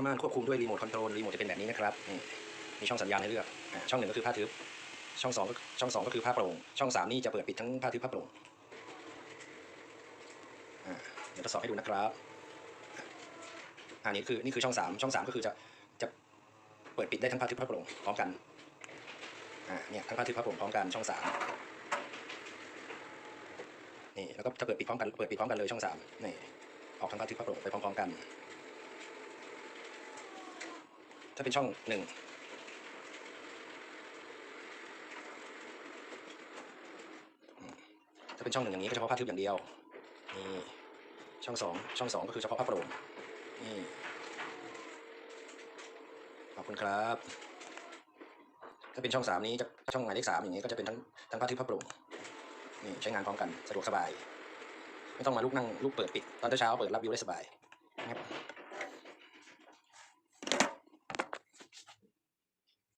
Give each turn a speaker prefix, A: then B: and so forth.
A: ผ้าม่านควบคุมด้วยรีโมทคอนโทรลรีโมทจะเป็นแบบนี้นะครับนี่มีช่องสัญญาณให้เลือกอ่าช่องหนึ่งก็คือผ้าทึบช่องสองก็ช่องสองก็คือผ้าโปร่ง ช่องสามนี่จะเปิดปิดทั้งผ้าทึบผ้าโปร่งอ่าเดี๋ยวทดสอบให้ดูนะครับอ่านี่คือนี่คือช่องสามช่องสามก็คือจะจะเปิดปิดได้ทั้งผ้าทึบผ้าโปร่งพร้อมกันอ่าเนี่ยทั้งผ้าทึบผ้าโปร่งพร้อมกันช่องสามนี่แล้วก็ถ้าเปิดปิดพร้อมกันเปิดปิดพร้อมกันเลยช่องสามนี่ออกทั้งผ้าทึบผ้าโปร่งไปพร้อมๆกัน ถ้าเป็นช่องหนึ่งถ้าเป็นช่องหนึ่งอย่างนี้ก็เฉพาะผ้าทึบอย่างเดียวนี่ช่องสองช่องสองก็คือเฉพาะผ้าโปร่งนี่ขอบคุณครับ ถ้าเป็นช่องสามนี้จะช่องหมายเลขสามอย่างนี้ก็จะเป็นทั้งทั้งผ้าทึบผ้าโปร่งนี่ใช้งานพร้อมกันสะดวกสบาย ไม่ต้องมาลุกนั่งลุกเปิดปิดตอนเช้าเปิดรับวิวได้สบายนะครับ